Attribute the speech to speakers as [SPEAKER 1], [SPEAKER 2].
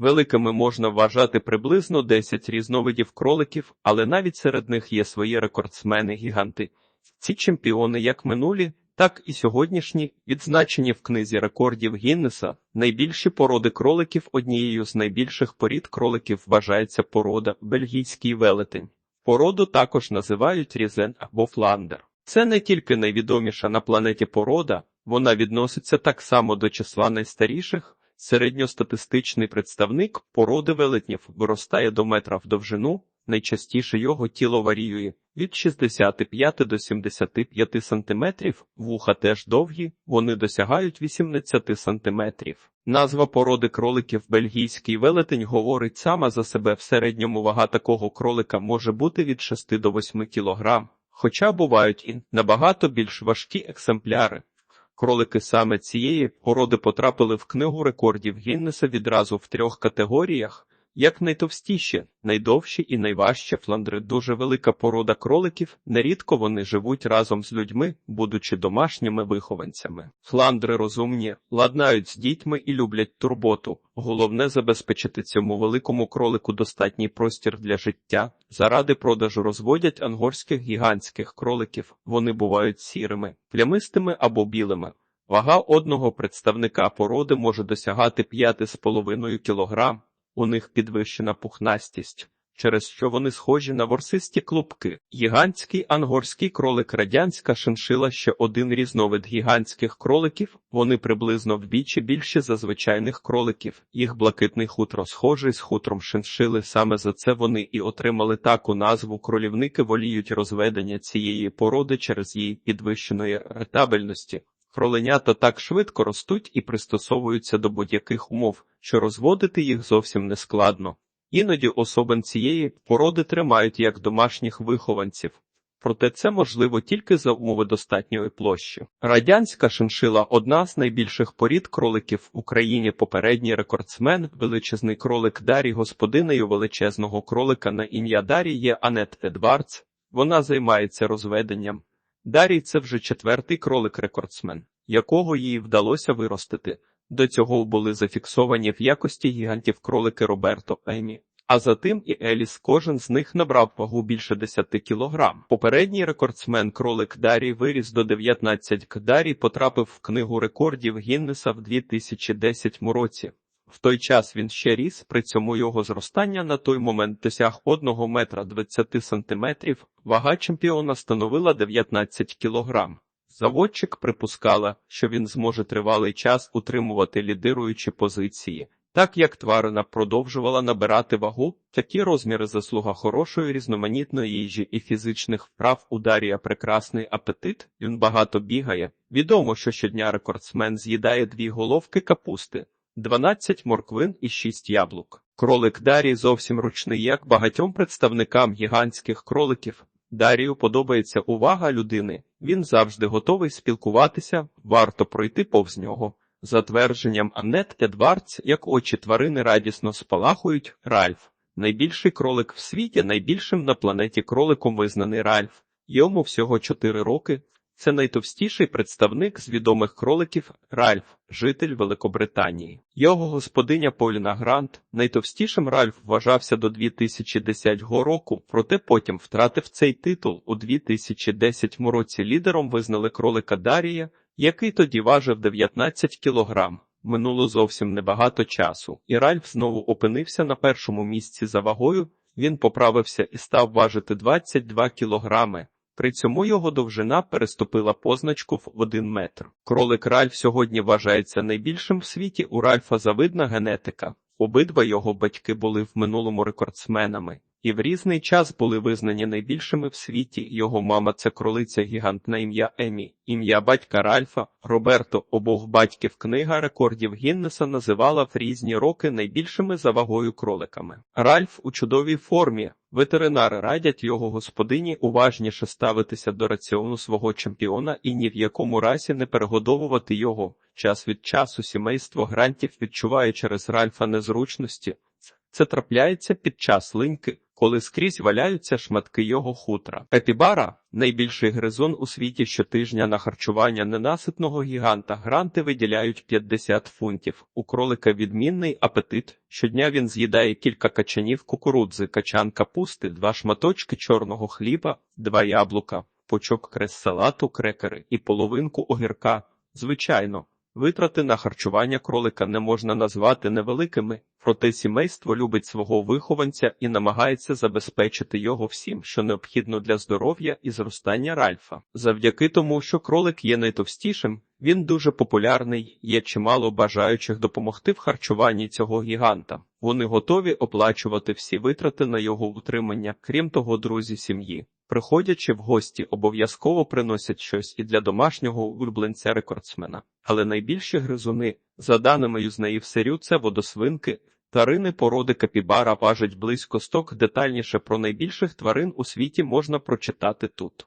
[SPEAKER 1] Великими можна вважати приблизно 10 різновидів кроликів, але навіть серед них є свої рекордсмени-гіганти. Ці чемпіони як минулі, так і сьогоднішні, відзначені в книзі рекордів Гіннеса. Найбільші породи кроликів однією з найбільших порід кроликів вважається порода бельгійський велетень. Породу також називають різен або фландер. Це не тільки найвідоміша на планеті порода, вона відноситься так само до числа найстаріших. Середньостатистичний представник породи велетнів виростає до метра в довжину, найчастіше його тіло варіює від 65 до 75 сантиметрів, вуха теж довгі, вони досягають 18 сантиметрів. Назва породи кроликів бельгійський велетень говорить сама за себе в середньому вага такого кролика може бути від 6 до 8 кілограм, хоча бувають і набагато більш важкі екземпляри. Кролики саме цієї породи потрапили в книгу рекордів Гіннеса відразу в трьох категоріях. Як найтовстіші, найдовші і найважчі фландри дуже велика порода кроликів, нерідко вони живуть разом з людьми, будучи домашніми вихованцями. Фландри розумні, ладнають з дітьми і люблять турботу. Головне забезпечити цьому великому кролику достатній простір для життя. Заради продажу розводять ангорських гігантських кроликів. Вони бувають сірими, плямистими або білими. Вага одного представника породи може досягати 5,5 кг. У них підвищена пухнастість, через що вони схожі на ворсисті клубки. Гігантський ангорський кролик радянська шиншила ще один різновид гігантських кроликів. Вони приблизно вдвічі більші за звичайних кроликів. Їх блакитний хутро схожий з хутром шиншили. Саме за це вони і отримали таку назву. Кролівники воліють розведення цієї породи через її підвищеної ретабельності. Кроленята так швидко ростуть і пристосовуються до будь-яких умов, що розводити їх зовсім не складно. Іноді особин цієї породи тримають як домашніх вихованців, проте це можливо тільки за умови достатньої площі. Радянська шиншила одна з найбільших порід кроликів в Україні. Попередній рекордсмен, величезний кролик Дарі, господинею величезного кролика на ім'я Дарі є Анет Едвардс. Вона займається розведенням. Дарій це вже четвертий кролик-рекордсмен, якого їй вдалося виростити. До цього були зафіксовані в якості гігантів кролики Роберто Емі. А за тим і Еліс кожен з них набрав вагу більше 10 кілограм. Попередній рекордсмен кролик Дарій виріс до 19 к. Дарій потрапив в книгу рекордів Гіннеса в 2010 році. В той час він ще ріс, при цьому його зростання на той момент досяг 1 метра 20 сантиметрів, вага чемпіона становила 19 кілограм. Заводчик припускала, що він зможе тривалий час утримувати лідируючі позиції. Так як тварина продовжувала набирати вагу, такі розміри заслуга хорошої різноманітної їжі і фізичних вправ у Дарія прекрасний апетит, він багато бігає. Відомо, що щодня рекордсмен з'їдає дві головки капусти. 12 морквин і 6 яблук. Кролик Дарій зовсім ручний, як багатьом представникам гігантських кроликів. Дарію подобається увага людини. Він завжди готовий спілкуватися, варто пройти повз нього. За твердженням Аннет Едвардс, як очі тварини радісно спалахують, Ральф. Найбільший кролик в світі, найбільшим на планеті кроликом визнаний Ральф. Йому всього 4 роки. Це найтовстіший представник з відомих кроликів Ральф, житель Великобританії. Його господиня Поліна Грант найтовстішим Ральф вважався до 2010 року, проте потім втратив цей титул у 2010 році. Лідером визнали кролика Дарія, який тоді важив 19 кілограм. Минуло зовсім небагато часу, і Ральф знову опинився на першому місці за вагою. Він поправився і став важити 22 кілограми. При цьому його довжина переступила позначку в один метр. Кролик Ральф сьогодні вважається найбільшим в світі. У Ральфа завидна генетика. Обидва його батьки були в минулому рекордсменами і в різний час були визнані найбільшими в світі. Його мама це кролиця гігант на ім'я Емі, ім'я батька Ральфа, Роберто, обох батьків книга рекордів Гіннеса називала в різні роки найбільшими за вагою кроликами. Ральф у чудовій формі. Ветеринари радять його господині уважніше ставитися до раціону свого чемпіона і ні в якому разі не перегодовувати його. Час від часу сімейство грантів відчуває через Ральфа незручності. Це трапляється під час линьки, коли скрізь валяються шматки його хутра. Капібара – найбільший гризун у світі щотижня на харчування ненаситного гіганта. Гранти виділяють 50 фунтів. У кролика відмінний апетит. Щодня він з'їдає кілька качанів кукурудзи, качан капусти, два шматочки чорного хліба, два яблука, пучок крес салату, крекери і половинку огірка. Звичайно, витрати на харчування кролика не можна назвати невеликими, проте сімейство любить свого вихованця і намагається забезпечити його всім, що необхідно для здоров'я і зростання Ральфа. Завдяки тому, що кролик є найтовстішим, він дуже популярний, є чимало бажаючих допомогти в харчуванні цього гіганта. Вони готові оплачувати всі витрати на його утримання, крім того, друзі сім'ї. Приходячи в гості, обов'язково приносять щось і для домашнього улюбленця рекордсмена. Але найбільші гризуни, за даними юзнеїв сирю, це водосвинки. Тварини породи капібара важать близько сток. Детальніше про найбільших тварин у світі можна прочитати тут.